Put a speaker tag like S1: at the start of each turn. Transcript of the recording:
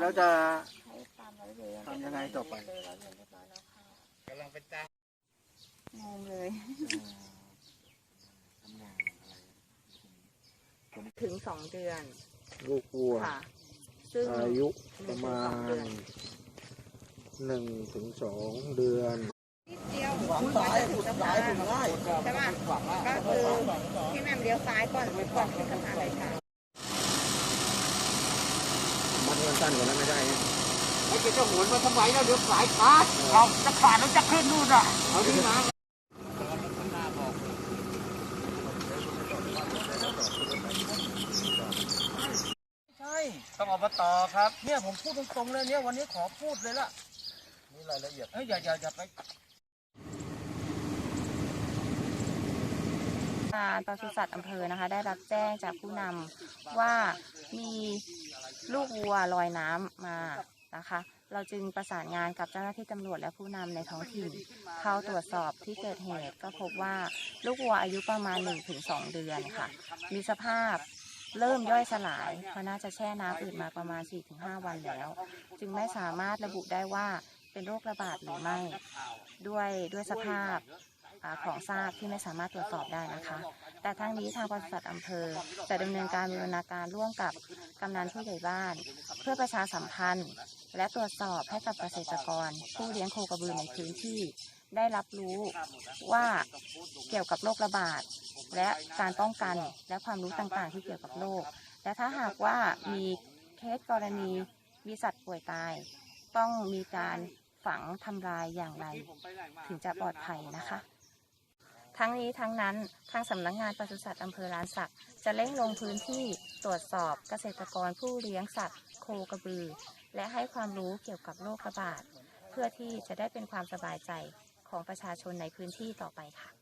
S1: แล้วจะ
S2: ให้ตามร้อยเวร
S1: ทำยังไงต่อไป
S2: เลยร้อยเวรเรียบร้อยแล้วค่ะ
S3: กำลังเป็นจ้าง
S2: งงเลยถึงสองเดือน
S1: ลูกวัว
S2: ค่ะซึ่ง
S1: อายุประมาณหนึ่งถึงสองเดือน
S2: นิดเดียว คุณซ้ายคุณซ้ายคุณง่ายใช่ป่ะก็คือพี่แม่มเลี้ยวซ้ายก่อนก่อนขึ้นสะพานเลยค่ะ
S1: มันมันสั้นกว่านั้นไม่ได้นะ
S3: ไม่จะหมุนมาทำไมแล้วเดี๋ยวสายขาดเอาจะขาดแล้วจะขึ้นนู่นอะเอาที่มา
S4: ใช่ต้องอบตครับ เนี่ยผมพูดตรงๆเลยเนี่ยวันนี้ขอพูดเลยล่ะ
S1: นี่รายละเอียด
S4: เอ้ยอย่าอย่าอย่าไป
S2: การปศุสัตว์อำเภอนะคะ ได้รับแจ้งจากผู้นำว่ามีลูกวัวลอยน้ำมานะคะ เราจึงประสานงานกับเจ้าหน้าที่ตำรวจและผู้นำในท้องถิ่น เข้าตรวจสอบที่เกิดเหตุก็พบว่าลูกวัวอายุประมาณ 1-2 เดือนค่ะ มีสภาพเริ่มย่อยสลายเพราะน่าจะแช่น้ำอื่นมาประมาณ 4-5 วันแล้ว จึงไม่สามารถระบุได้ว่าเป็นโรคระบาดหรือไม่ ด้วยด้วยสภาพ ของซากที่ไม่สามารถตรวจสอบได้นะคะ แต่ทั้งนี้ทางปศุสัตว์อำเภอ จะดำเนินการบูรณาการร่วมกับกำนันผู้ใหญ่บ้าน เพื่อประชาสัมพันธ์ และตรวจสอบให้กับเกษตรกร ผู้เลี้ยงโคกระบือในพื้นที่ ได้รับรู้ว่าเกี่ยวกับโรคระบาด และการป้องกันและความรู้ต่างๆ ที่เกี่ยวกับโรคและถ้าหากว่ามีเคสกรณีมีสัตว์ป่วยตาย ต้องมีการฝังทำลายอย่างไร ถึงจะปลอดภัยนะคะ ทั้งนี้ทั้งนั้นทางสำนักงานปศุสัตว์อำเภอลานสักจะเร่งลงพื้นที่ตรวจสอบเกษตรกรผู้เลี้ยงสัตว์ โคกระบือ และให้ความรู้เกี่ยวกับโรคระบาด เพื่อที่จะได้เป็นความสบายใจของประชาชนในพื้นที่ต่อไปค่ะ